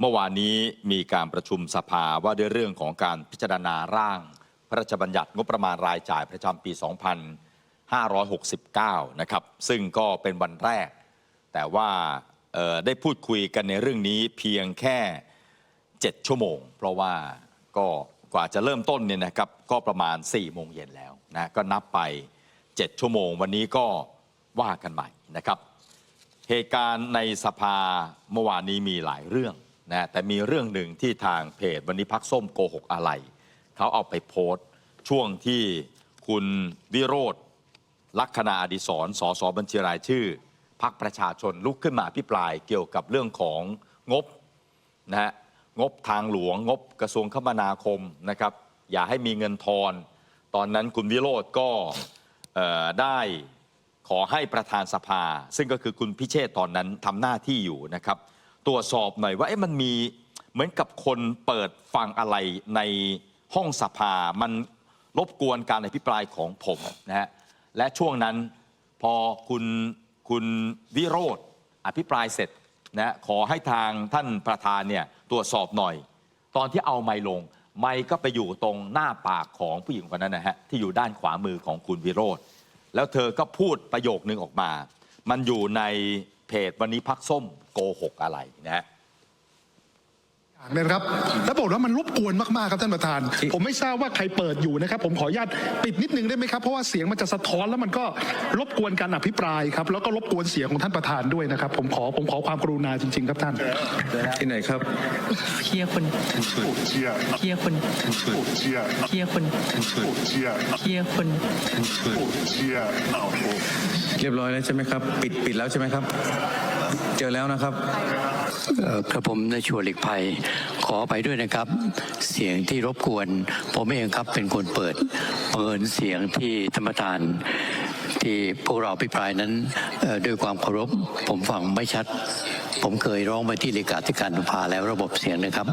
เมื่อวานนี้มีการประชุมสภาว่าด้วยเรื่องของการพิจารณาร่าง พระราชบัญญัติงบประมาณรายจ่ายประจำปี 2569 นะครับ ซึ่งก็เป็นวันแรก แต่ว่าได้พูดคุยกันในเรื่องนี้เพียงแค่ 7 ชั่วโมง เพราะว่าก็กว่าจะเริ่มต้นเนี่ยนะครับ ก็ประมาณ 4 โมงเย็นแล้วนะก็นับไป 7 ชั่วโมง วันนี้ก็ว่ากันใหม่นะครับ เหตุการณ์ในสภาเมื่อวานนี้มีหลายเรื่อง นะแต่มีเรื่องหนึ่งที่ทางเพจวันนี้พักส้มโกหกอะไรเขาเอาไปโพสต์ช่วงที่คุณวิโรธลักษณะอดิศรสสบัญชีรายชื่อ พักประชาชนลุกขึ้นมาอภิปรายเกี่ยวกับเรื่องของงบนะฮะงบทางหลวงงบกระทรวงคมนาคมนะครับ อย่าให้มีเงินทอน ตอนนั้นคุณวิโรธก็ได้ขอให้ประธานสภา ซึ่งก็คือคุณพิเชษตอนนั้นทำหน้าที่อยู่นะครับ ตรวจสอบหน่อยว่าเอ๊ะมันมีเหมือนกับคนเปิดฟังอะไรในห้องสภา มันรบกวนการอภิปรายของผมนะฮะและช่วงนั้นพอคุณคุณวิโรธอภิปรายเสร็จนะขอให้ทางท่านประธานเนี่ยตรวจสอบหน่อย ตอนที่เอาไม้ลง ไม้ก็ไปอยู่ตรงหน้าปากของผู้หญิงคนนั้นนะฮะที่อยู่ด้านขวามือของคุณวิโรธแล้วเธอก็พูดประโยคนึงออกมา มันอยู่ใน เพจวันนี้พักส้มโกหกอะไรนะฮะ เลยนะครับแล้วบอกว่ามันรบกวนมากๆครับท่านประธาน ผมไม่ทราบว่าใครเปิดอยู่นะครับ ผมขออนุญาตปิดนิดนึงได้ไหมครับ เพราะว่าเสียงมันจะสะท้อนแล้วมันก็รบกวนการอภิปรายครับ แล้วก็รบกวนเสียงของท่านประธานด้วยนะครับ ผมขอผมขอความกรุณาจริง ๆ ครับท่านที่ไหนครับเคลียร์คนเชียร์เคลียร์คนเชียร์เคลียร์คนเชียร์เคลียร์คนเชียร์เอาโอ้เรียบร้อยแล้วใช่ไหมครับ ปิดปิดแล้วใช่ไหมครับ เจอแล้วนะครับกระผมในชัวหลีกภัย ขอไปด้วยนะครับ เสียงที่รบกวน ผมเองครับเป็นคนเปิดเปิดเสียงที่ธรรมทาน ที่พวกเราอภิปรายนั้นด้วยความเคารพ ผมฟังไม่ชัด ผมเคยร้องไปที่เลขาธิการสภาแล้วระบบเสียงนะครับ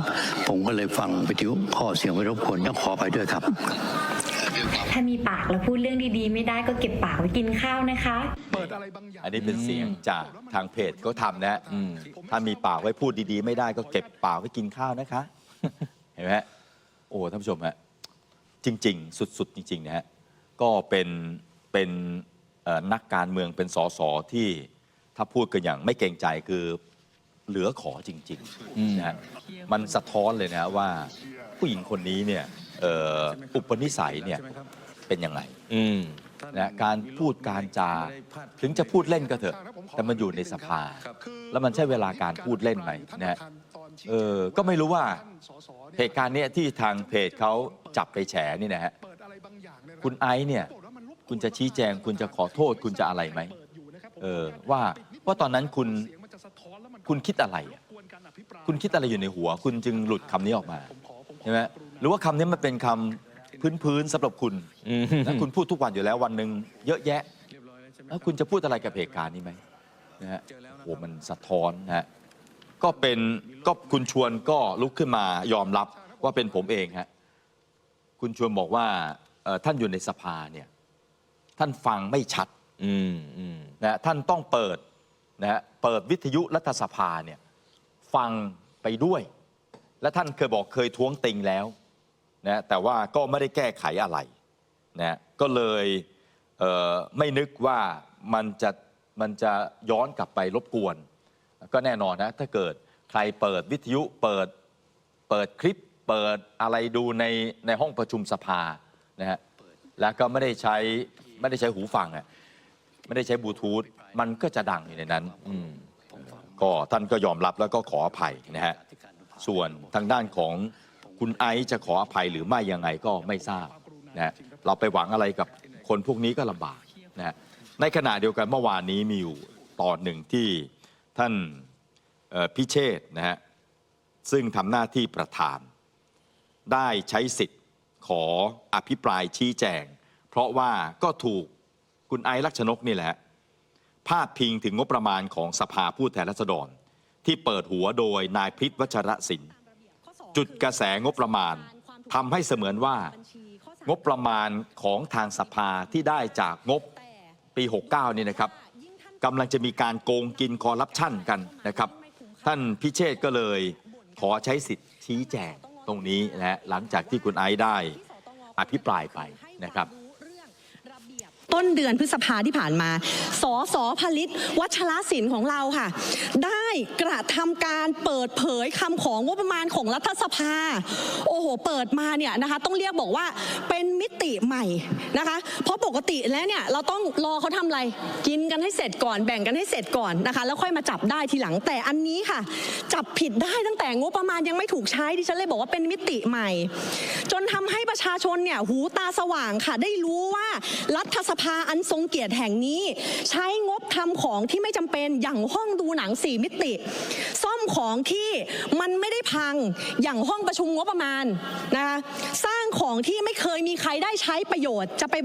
ผมก็เลยฟังวิทยุข้อเสียงไม่รบกวนต้องขอไปด้วยครับ ถ้ามีปากแล้วพูดเรื่องดีๆ ไม่ได้ก็เก็บปากไว้กินข้าวนะคะ เปิดอะไรบางอย่างอันนี้เป็นเสียงจากทางเพจเขาทำนะฮะอืมถ้ามีปากไว้พูดดีๆ ไม่ได้ก็เก็บปากไว้กินข้าวนะคะ เห็นไหมฮะโอ้ท่านผู้ชมฮะจริง ๆ สุดๆ จริง ๆ นะฮะ ก็เป็นเป็นเอ่อนักการเมืองเป็นสสที่ถ้าพูดกันอย่างไม่เกรงใจคือเหลือขอจริง ๆ นะฮะมันสะท้อนเลยนะฮะว่าผู้หญิงคนนี้เนี่ยเอ่ออุปนิสัยเนี่ยเป็นยังไงอืมนะการพูดการจา ถึงจะพูดเล่นก็เถอะ แต่มันอยู่ในสภา แล้วมันใช่เวลาการพูดเล่นไหมนะฮะเออก็ไม่รู้ว่าเหตุการณ์เนี้ยที่ทางเพจเขาจับไปแฉนี่นะฮะเปิดอะไรบางอย่างเลยนะคุณไอซ์เนี่ยคุณจะชี้แจง คุณจะขอโทษ คุณจะอะไรไหมเออว่าว่าตอนนั้นคุณคุณคิดอะไรอะคุณคิดอะไรอยู่ในหัว คุณจึงหลุดคำนี้ออกมาใช่ไหมห รือว่าคำนี้มันเป็นคำพื้นๆสำหรับคุณอืมนะคุณพูดทุกวันอยู่แล้ววันหนึ่งเยอะแยะแล้วคุณจะพูดอะไรกับเหตุการณ์นี้ไหมนะฮะโอ้โหมันสะท้อนนะฮะก็เป็นก็คุณชวนก็ลุกขึ้นมายอมรับว่าเป็นผมเองฮะคุณชวนบอกว่าเอ่อท่านอยู่ในสภาเนี่ยท่านฟังไม่ชัดอืมอืมนะฮะท่านต้องเปิดนะฮะเปิดวิทยุรัฐสภาเนี่ยฟังไปด้วย และท่านเคยบอกเคยท้วงติงแล้ว นะแต่ว่าก็ไม่ได้แก้ไขอะไรนะก็เลยเไม่นึกว่ามันจะมันจะย้อนกลับไปรบกวน ก็แน่นอนนะถ้าเกิดใครเปิดวิทยุเปิดเปิดคลิปเปิดอะไรดูในในห้องประชุมสภานะฮะแล้วก็ไม่ได้ใช้ไม่ได้ใช้หูฟังอะไม่ได้ใช้บลูทูธมันก็จะดังอยู่ในนั้นอืมก็ท่านก็ยอมรับแล้วก็ขออภัยนะฮะส่วนทางด้านของ คุณไอซ์จะขออภัยหรือไม่ยังไงก็ไม่ทราบนะฮะเราไปหวังอะไรกับคนพวกนี้ก็ลำบากนะฮะในขณะเดียวกันเมื่อวานนี้มีอยู่ตอนหนึ่งที่ท่านพิเชษนะฮะซึ่งทำหน้าที่ประธาน ได้ใช้สิทธิ์ขออภิปรายชี้แจง เพราะว่าก็ถูกคุณไอซ์ลักษณกนี่แหละพาดพิงถึงงบประมาณของสภาผู้แทนราษฎร ที่เปิดหัวโดยนายพิษวัชรศิลป์ จุดกระแสงบประมาณทำให้เสมือนว่า งบประมาณของทางสภาที่ได้จากงบปี 69 นี่นะครับกำลังจะมีการโกงกินคอร์รัปชันกันนะครับ ท่านพิเชษก็เลยขอใช้สิทธิ์ชี้แจงตรงนี้นะฮะหลังจากที่คุณไอซ์ได้อภิปรายไปนะครับต้นเดือนพฤษภาที่ผ่านมา สสผลิตวัชรศิลป์ของเราค่ะ ได้ กระทำการเปิดเผยคำของงบประมาณของรัฐสภา โอ้โห เปิดมาเนี่ยนะคะ ต้องเรียกบอกว่าเป็นมิติใหม่นะคะ เพราะปกติแล้วเนี่ยเราต้องรอเขาทำอะไร กินกันให้เสร็จก่อน แบ่งกันให้เสร็จก่อนนะคะ แล้วค่อยมาจับได้ทีหลัง แต่อันนี้ค่ะ จับผิดได้ตั้งแต่งบประมาณยังไม่ถูกใช้ดิฉันเลยบอกว่าเป็นมิติใหม่ จนทำให้ประชาชนเนี่ยหูตาสว่างค่ะได้รู้ว่ารัฐสภาอันทรงเกียรติแห่งนี้ ใช้งบทำของที่ไม่จำเป็นอย่างห้องดูหนังสี่มิติซ่อมของที่มันไม่ได้พังอย่างห้องประชุมงบประมาณนะคะสร้างของที่ไม่เคยมีใครได้ใช้ประโยชน์ จะไป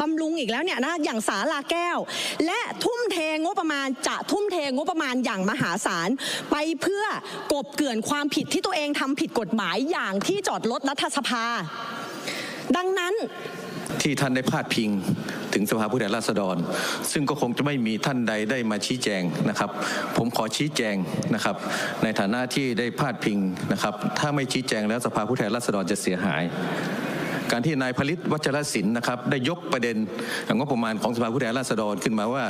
บำรุงอีกแล้วเนี่ยนะอย่างสาลาแก้ว และทุ่มเทงบประมาณจะทุ่มเทงบประมาณอย่างมหาศาลไปเพื่อกบเกลื่อนความผิดที่ตัวเองทำผิดกฎหมายอย่างที่จอดรถรัฐสภา ดังนั้นที่ท่านได้พาดพิง ถึงสภาผู้แทนราษฎร ซึ่งก็คงจะไม่มีท่านใดได้มาชี้แจงนะครับ ผมขอชี้แจงนะครับ ในฐานะที่ได้พาดพิงนะครับ ถ้าไม่ชี้แจงแล้วสภาผู้แทนราษฎรจะเสียหาย การที่นายผลิตวัชรศิลป์นะครับได้ยกประเด็นงบประมาณของสภาผู้แทนราษฎรขึ้นมาว่า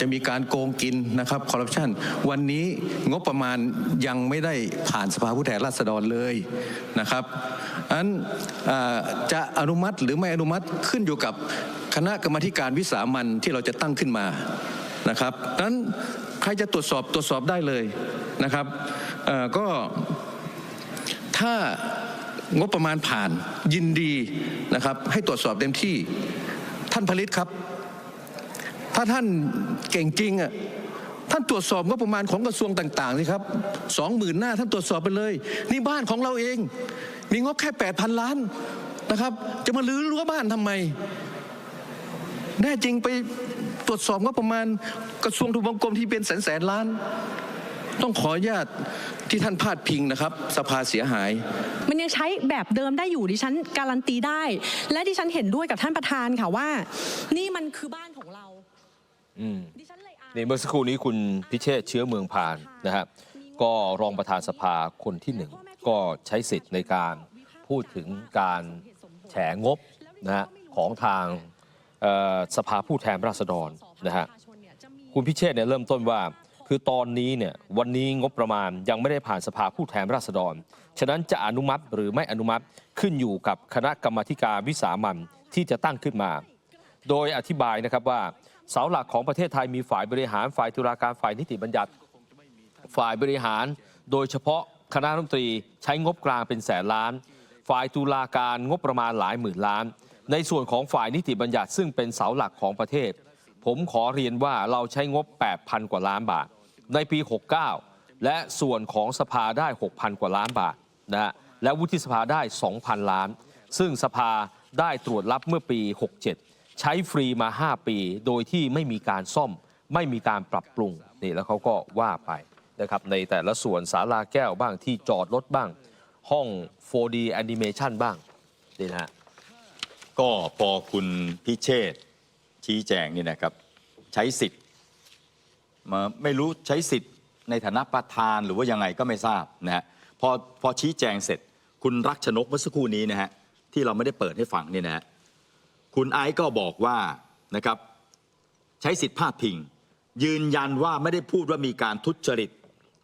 จะมีการโกงกินนะครับคอร์รัปชันวันนี้งบประมาณยังไม่ได้ผ่านสภาผู้แทนราษฎรเลยนะครับอันอ่อจะอนุมัติหรือไม่อนุมัติขึ้นอยู่กับคณะกรรมธิการวิสามันที่เราจะตั้งขึ้นมานะครับนั้นใครจะตรวจสอบตรวจสอบได้เลยนะครับก็ถ้า งบประมาณผ่านยินดีนะครับ ให้ตรวจสอบเต็มที่ท่านผลิตครับ ถ้าท่านเก่งจริงอะท่านตรวจสอบงบประมาณของกระทรวงต่างๆสิครับสองหมื่นหน้าท่านตรวจสอบไปเลย นี่บ้านของเราเอง มีงบแค่แปดพันล้านนะครับ จะมาลื้อรั้วบ้านทำไม แน่จริงไปตรวจสอบงบประมาณกระทรวงทบวงกรมที่เป็นแสนแสนล้าน ต้องขออนุญาตที่ท่านพาดพิงนะครับ สภาเสียหาย มันยังใช้แบบเดิมได้อยู่ดิฉันการันตีได้ และดิฉันเห็นด้วยกับท่านประธานค่ะว่า นี่มันคือบ้านของเราอืมดิฉันเลยอานี่เมื่อสักครู่นี้คุณพิเชษฐ์เชื้อเมืองพานนะฮะก็รองประธานสภาคนที่หนึ่งก็ใช้สิทธิ์ในการพูดถึงการแฉงบนะฮะของทางเอ่อสภาผู้แทนราษฎรนะฮะคุณพิเชษฐ์เนี่ยเริ่มต้นว่า คือตอนนี้เนี่ยวันนี้งบประมาณยังไม่ได้ผ่านสภาผู้แทนราษฎร ฉะนั้นจะอนุมัติหรือไม่อนุมัติขึ้นอยู่กับคณะกรรมธิการวิสามันที่จะตั้งขึ้นมา โดยอธิบายนะครับว่าเสาหลักของประเทศไทยมีฝ่ายบริหารฝ่ายตุลาการฝ่ายนิติบัญญัติ ฝ่ายบริหาร โดยเฉพาะคณะรัฐมนตรีใช้งบกลางเป็นแสนล้าน ฝ่ายตุลาการงบประมาณหลายหมื่นล้าน ในส่วนของฝ่ายนิติบัญญัติซึ่งเป็นเสาหลักของประเทศ ผมขอเรียนว่าเราใช้งบ 8,000 กว่าล้านบาท ในปี 69 และส่วนของสภาได้ 6,000 กว่าล้านบาทนะฮะและวุฒิสภาได้ 2,000 ล้าน ซึ่งสภาได้ตรวจรับเมื่อปี 67 ใช้ฟรีมา 5 ปี โดยที่ไม่มีการซ่อม ไม่มีการปรับปรุงนี่แล้วเขาก็ว่าไปนะครับในแต่ละส่วนศาลาแก้วบ้างที่จอดรถบ้าง ห้อง 4D Animation บ้างนี่นะฮะก็พอคุณพิเชษชี้แจงนี่นะครับ ใช้สิทธิ์ ไม่รู้ใช้สิทธิ์ในฐานะประธานหรือว่ายังไงก็ไม่ทราบนะฮะพอพอชี้แจงเสร็จ คุณรักชนกเมื่อสักครู่นี้นะฮะที่เราไม่ได้เปิดให้ฟังเนี่ยนะฮะคุณไอซ์ก็บอกว่านะครับใช้สิทธิ์พาดพิง ยืนยันว่าไม่ได้พูดว่ามีการทุจริต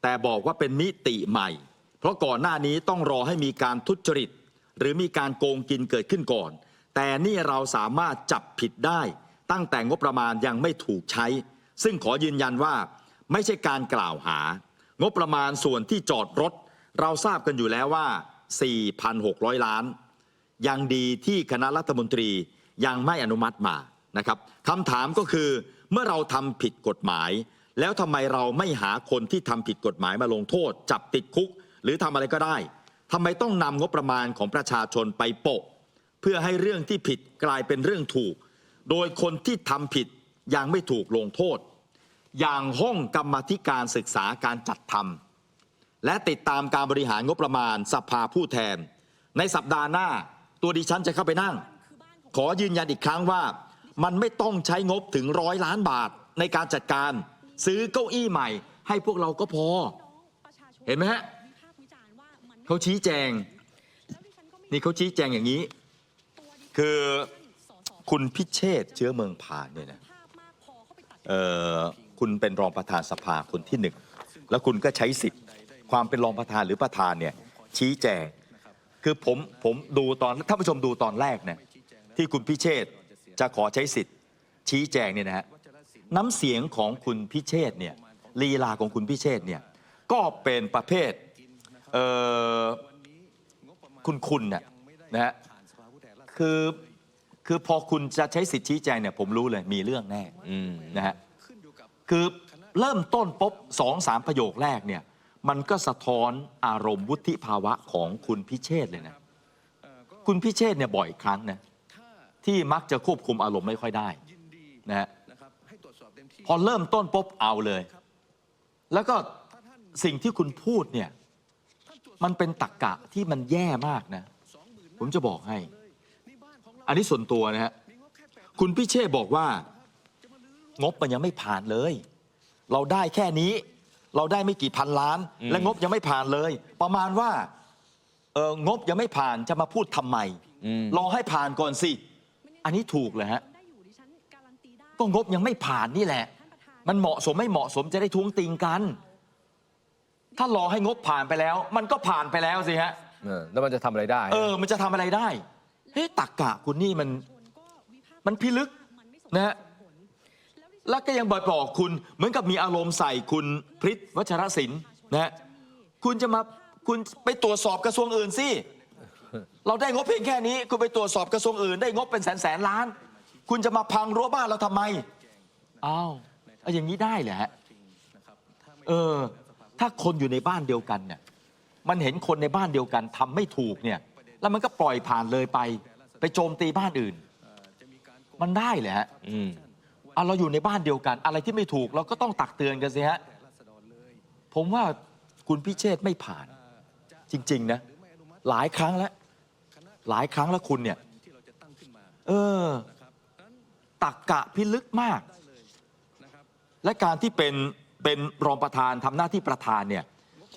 แต่บอกว่าเป็นมิติใหม่ เพราะก่อนหน้านี้ต้องรอให้มีการทุจริต หรือมีการโกงกินเกิดขึ้นก่อน แต่นี่เราสามารถจับผิดได้ ตั้งแต่งบประมาณยังไม่ถูกใช้ ซึ่งขอยืนยันว่าไม่ใช่การกล่าวหา งบประมาณส่วนที่จอดรถ เราทราบกันอยู่แล้วว่า 4,600 ล้าน ยังดีที่คณะรัฐมนตรียังไม่อนุมัติมานะครับคำถามก็คือเมื่อเราทำผิดกฎหมาย แล้วทำไมเราไม่หาคนที่ทำผิดกฎหมายมาลงโทษ จับติดคุก หรือทำอะไรก็ได้ทำไมต้องนำงบประมาณของประชาชนไปโปะ เพื่อให้เรื่องที่ผิดกลายเป็นเรื่องถูก โดยคนที่ทำผิด ยังไม่ถูกลงโทษ อย่างห้องกรรมธิการศึกษาการจัดทำและติดตามการบริหารงบประมาณสภาผู้แทน ในสัปดาห์หน้าตัวดิฉันจะเข้าไปนั่ง ขอยืนยันอีกครั้งว่า มันไม่ต้องใช้งบถึงร้อยล้านบาทในการจัดการ ซื้อเก้าอี้ใหม่ ให้พวกเราก็พอ เห็นไหมฮะเขาชี้แจง นี่เขาชี้แจงอย่างนี้ คือคุณพิเชษเชื้อเมืองผ่านเนี่ยนะ คุณเป็นรองประธานสภาคนที่หนึ่งแล้วคุณก็ใช้สิทธิ์ ความเป็นรองประธานหรือประธานเนี่ยชี้แจงคือผมผมดูตอนท่านผู้ชมดูตอนแรกเนี่ยที่คุณพิเชษจะขอใช้สิทธิ์ ชี้แจงเนี่ยนะฮะน้ำเสียงของคุณพิเชษเนี่ยลีลาของคุณพิเชษเนี่ยก็เป็นประเภทเคุณคุณน่ะนะฮะคือ คือพอคุณจะใช้สิทธิ์ชี้แจงเนี่ยผมรู้เลยมีเรื่องแน่อืมนะฮะคือเริ่มต้นปุ๊บสองสามประโยคแรกเนี่ย มันก็สะท้อนอารมณ์วุฒิภาวะของคุณพิเชษฐ์เลยนะ คุณพิเชษฐ์เนี่ยบ่อยครั้งนะที่มักจะควบคุมอารมณ์ไม่ค่อยได้นะฮะพอเริ่มต้นปุ๊บเอาเลย แล้วก็สิ่งที่คุณพูดเนี่ย มันเป็นตักกะที่มันแย่มากนะ ผมจะบอกให้ อันนี้ส่วนตัวนะฮะคุณพิเชษฐ์บอกว่า งบมันยังไม่ผ่านเลย เราได้แค่นี้ เราได้ไม่กี่พันล้านอืมและงบยังไม่ผ่านเลย ประมาณว่าเอองบยังไม่ผ่านจะมาพูดทำไมอืมรอให้ผ่านก่อนสิ อันนี้ถูกเลยฮะก็งบยังไม่ผ่านนี่แหละ มันเหมาะสมไม่เหมาะสมจะได้ท้วงติงกัน ถ้ารอให้งบผ่านไปแล้ว มันก็ผ่านไปแล้วสิฮะเออแล้วมันจะทำอะไรได้ เออ มันจะทำอะไรได้ เฮ้ตักกะคุณนี่มันมันพิลึกนะฮะแล้วก็ยังบอกบอกคุณเหมือนกับมีอารมณ์ใส่คุณพริษวัชรศิลป์นะฮะคุณจะมาคุณไปตรวจสอบกระทรวงอื่นสิเราได้งบเพียงแค่นี้ คุณไปตรวจสอบกระทรวงอื่น ได้งบเป็นแสนแสนล้าน คุณจะมาพังรั้วบ้านเราทำไมอ้าวเอาอย่างนี้ได้เหรอฮะเออ ถ้าคนอยู่ในบ้านเดียวกันเนี่ยมันเห็นคนในบ้านเดียวกันทำไม่ถูกเนี่ย แล้วมันก็ปล่อยผ่านเลยไป ไปโจมตีบ้านอื่น มันได้เลยฮะอืมอะเราอยู่ในบ้านเดียวกัน อะไรที่ไม่ถูกเราก็ต้องตักเตือนกันสิฮะผมว่าคุณพิเชษฐ์ไม่ผ่าน จริง ๆ นะ หลายครั้งแล้ว หลายครั้งแล้วคุณเนี่ย เออ ตักกะพิลึกมาก และการที่เป็นเป็นรองประธานทำหน้าที่ประธานเนี่ย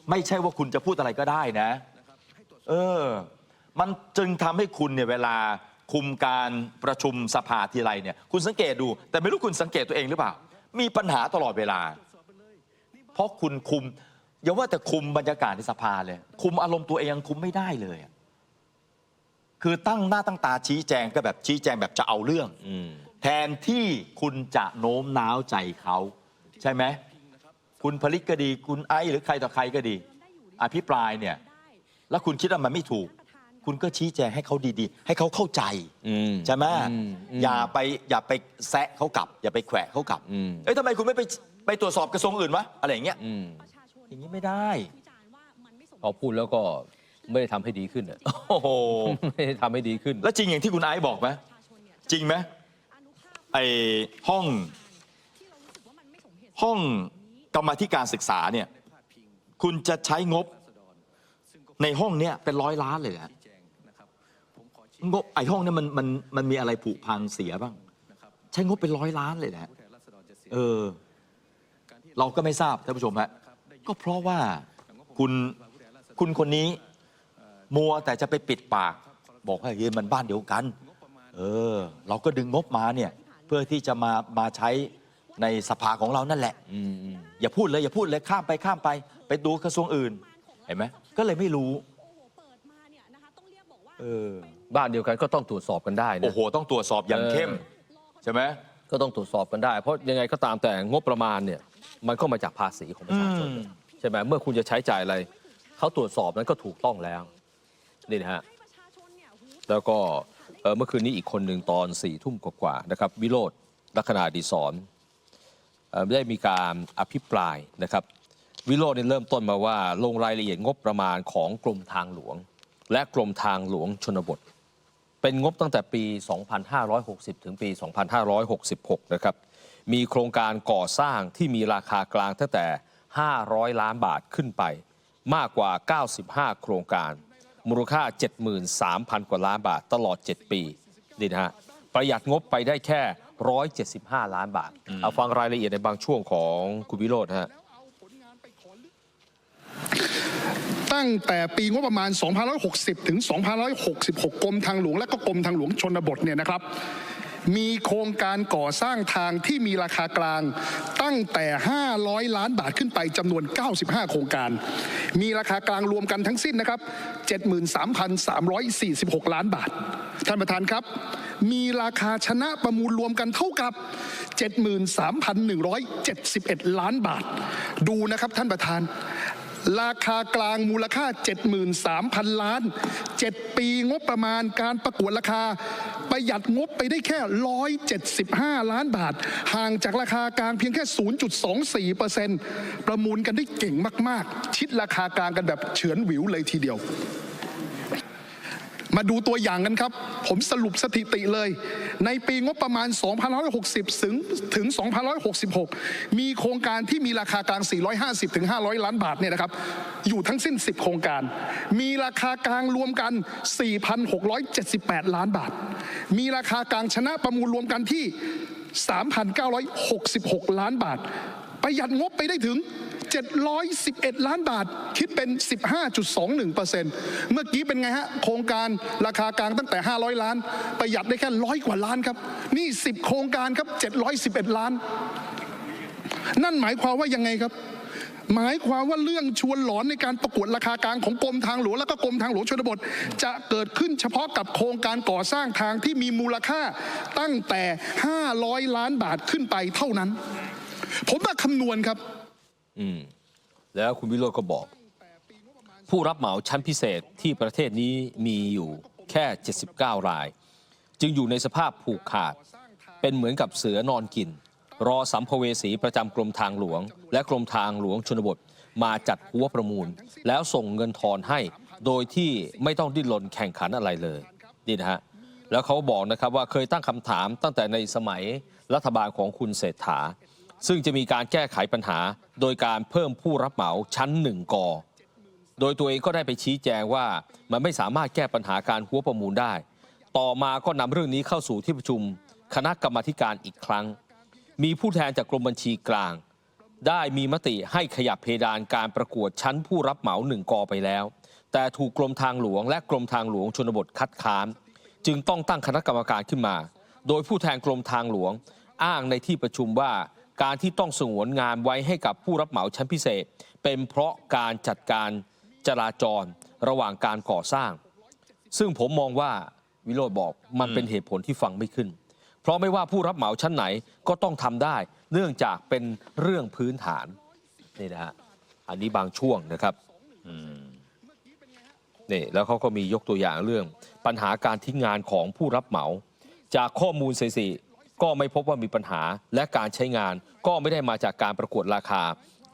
ไม่ใช่ว่าคุณจะพูดอะไรก็ได้นะ เออ มันจึงทำให้คุณเนี่ยเวลาคุมการประชุมสภาทีไรเนี่ยคุณสังเกตดู แต่ไม่รู้คุณสังเกตตัวเองหรือเปล่า มีปัญหาตลอดเวลา เพราะคุณคุมอย่าว่าแต่คุมบรรยากาศในสภาเลย คุมอารมณ์ตัวเองยังคุมไม่ได้เลย คือตั้งหน้าตั้งตาชี้แจงก็แบบชี้แจงแบบจะเอาเรื่องอแทนที่คุณจะโน้มน้าวใจเขา ใช่ไหมคุณผลิตก็ดี คุณไอหรือใครต่อใครก็ดี อภิปรายเนี่ย แล้วคุณคิดว่ามันไม่ถูก คุณก็ชี้แจงให้เขาดีๆ ให้เขาเข้าใจอืมใช่ไหมอืมอืมอย่าไปอย่าไปแซะเขากลับ อย่าไปแขวะเขากลับอืมเอ้ยทำไมคุณไม่ไปไปตรวจสอบกระทรวงอื่นวะอะไรอย่างเงี้ยอืมอย่างนี้ไม่ได้พอพูดแล้วก็ไม่ได้ทำให้ดีขึ้นอะโอ้โหไม่ได้ทำให้ดีขึ้น แล้วจริงอย่างที่คุณไอซ์บอกไหมจริงไหมไอห้อง ห้องกรรมาธิการศึกษาเนี่ย คุณจะใช้งบในห้องเนี้ยเป็นร้อยล้านเลยนะ งบไอห้องเนี้ยมันมันมันมีอะไรผุพังเสียบ้าง ใช้งบเป็นร้อยล้านเลยนะเออ เราก็ไม่ทราบท่านผู้ชมฮะก็เพราะว่าคุณคุณคนนี้ มัวแต่จะไปปิดปาก บอกให้เฮ้ยมันบ้านเดียวกัน เออ เราก็ดึงงบมาเนี่ย เพื่อที่จะมามาใช้ในสภาของเรานั่นแหละ อืมอืมอย่าพูดเลยอย่าพูดเลยข้ามไปข้ามไป ไปดูกระทรวงอื่น เห็นไหมก็เลยไม่รู้ เออ บ้านเดียวกันก็ต้องตรวจสอบกันได้นะ โอ้โห ต้องตรวจสอบอย่างเข้มเอใช่ไหม ก็ต้องตรวจสอบกันได้ เพราะยังไงก็ตามแต่งบประมาณเนี่ยมันก็มาจากภาษีของประชาชนอืม ใช่ไหมเมื่อคุณจะใช้จ่ายอะไร เขาตรวจสอบนั้นก็ถูกต้องแล้วนี่นะฮะแล้วก็เอ่อเมื่อคืนนี้อีกคนหนึ่งตอนสี่ทุ่มกว่าๆนะครับ วิโรธลัคนาดีสอนเอ่อได้มีการอภิปรายนะครับ วิโรจน์เนี่ยเริ่มต้นมาว่าลงรายละเอียดงบประมาณของกรมทางหลวง และกรมทางหลวงชนบท เป็นงบตั้งแต่ปี 2560 ถึงปี 2566 นะครับ มีโครงการก่อสร้างที่มีราคากลางตั้งแต่ 500 ล้านบาทขึ้นไป มากกว่า 95 โครงการ มูลค่า 73,000 กว่าล้านบาทตลอด 7 ปีนี่นะฮะประหยัดงบไปได้แค่ 175 ล้านบาท เอาฟังรายละเอียดในบางช่วงของคุณวิโรธนะฮะ ตั้งแต่ปีงบประมาณ 2560 ถึง 2566 กรมทางหลวงและก็กรมทางหลวงชนบทเนี่ยนะครับ มีโครงการก่อสร้างทางที่มีราคากลางตั้งแต่ 500 ล้านบาทขึ้นไปจำนวน 95 โครงการ มีราคากลางรวมกันทั้งสิ้นนะครับ 73,346 ล้านบาท ท่านประธานครับ มีราคาชนะประมูลรวมกันเท่ากับ73,171 ล้านบาท ดูนะครับท่านประธาน ราคากลางมูลค่า 73,000 ล้าน 7 ปีงบประมาณการประกวดราคา ประหยัดงบไปได้แค่ 175 ล้านบาท ห่างจากราคากลางเพียงแค่ 0.24%ประมูลกันได้เก่งมาก ๆ ชิดราคากลางกันแบบเฉือนหวิวเลยทีเดียว มาดูตัวอย่างกันครับ ผมสรุปสถิติเลย ในปีงบประมาณ2560 ถึงถึง2566 มีโครงการที่มีราคากลาง 450 ถึง 500 ล้านบาทเนี่ยนะครับ อยู่ทั้งสิ้น 10 โครงการ มีราคากลางรวมกัน 4,678 ล้านบาท มีราคากลางชนะประมูลรวมกันที่ 3,966 ล้านบาท ประหยัดงบไปได้ถึง 711 ล้านบาทคิดเป็น 15.21%เมื่อกี้เป็นไงฮะ โครงการราคากลางตั้งแต่ 500 ล้าน ประหยัดได้แค่ร้อยกว่าล้านครับ นี่ 10 โครงการครับ 711 ล้าน นั่นหมายความว่ายังไงครับหมายความว่าเรื่องชวนหลอนในการประกวดราคากลางของกรมทางหลวงและก็กรมทางหลวงชนบท จะเกิดขึ้นเฉพาะกับโครงการก่อสร้างทางที่มีมูลค่าตั้งแต่ 500 ล้านบาทขึ้นไปเท่านั้น ผมมาคำนวณครับ อืมแล้วคุณวิโรจน์ก็บอก ผู้รับเหมาชั้นพิเศษที่ประเทศนี้มีอยู่แค่ 79 ราย จึงอยู่ในสภาพผูกขาด เป็นเหมือนกับเสือนอนกิน รอสัมภเวสีประจำกรมทางหลวง และกรมทางหลวงชนบทมาจัดหัวประมูล แล้วส่งเงินทอนให้ โดยที่ไม่ต้องดิ้นรนแข่งขันอะไรเลยนี่นะฮะแล้วเขาบอกนะครับว่าเคยตั้งคำถามตั้งแต่ในสมัยรัฐบาลของคุณเศรษฐา ซึ่งจะมีการแก้ไขปัญหา โดยการเพิ่มผู้รับเหมาชั้นหนึ่งกอโดยตัวเองก็ได้ไปชี้แจงว่ามันไม่สามารถแก้ปัญหาการหัวประมูลได้ ต่อมาก็นำเรื่องนี้เข้าสู่ที่ประชุม คณะกรรมาธิการอีกครั้ง มีผู้แทนจากกรมบัญชีกลาง ได้มีมติให้ขยับเพดานการประกวดชั้นผู้รับเหมาหนึ่งกอไปแล้ว แต่ถูกกรมทางหลวงและกรมทางหลวงชนบทคัดค้าน จึงต้องตั้งคณะกรรมการขึ้นมา โดยผู้แทนกรมทางหลวง อ้างในที่ประชุมว่า การที่ต้องสงวนงานไว้ให้กับผู้รับเหมาชั้นพิเศษ เป็นเพราะการจัดการจราจรระหว่างการก่อสร้าง ซึ่งผมมองว่าวิโรจน์บอกมันเป็นเหตุผลที่ฟังไม่ขึ้น เพราะไม่ว่าผู้รับเหมาชั้นไหนก็ต้องทำได้ เนื่องจากเป็นเรื่องพื้นฐานนี่นะฮะอันนี้บางช่วงนะครับนี่แล้วเขาก็มียกตัวอย่างเรื่อง ปัญหาการทิ้งงานของผู้รับเหมา จากข้อมูลสถิติ ก็ไม่พบว่ามีปัญหาและการใช้งานก็ไม่ได้มาจากการประกวดราคา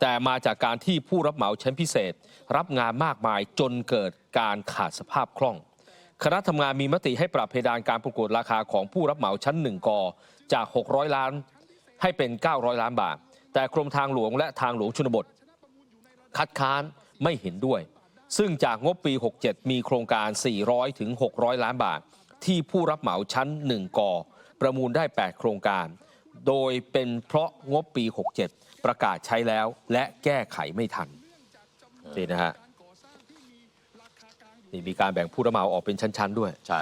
แต่มาจากการที่ผู้รับเหมาชั้นพิเศษ รับงานมากมายจนเกิดการขาดสภาพคล่อง คณะทำงานมีมติให้ปรับเพดานการประกวดราคาของผู้รับเหมาชั้นหนึ่งกอจาก 600 ล้าน ให้เป็น 900 ล้านบาท แต่กรมทางหลวงและทางหลวงชนบท คัดค้านไม่เห็นด้วย ซึ่งจากงบปี 67 มีโครงการ 400 ถึง 600 ล้านบาท ที่ผู้รับเหมาชั้น 1กอ ประมูลได้ 8 โครงการ โดยเป็นเพราะงบปี 67 ประกาศใช้แล้วและแก้ไขไม่ทันนี่นะฮะนี่มีการแบ่งผู้รับเหมาออกเป็นชั้น ๆ ด้วย ใช่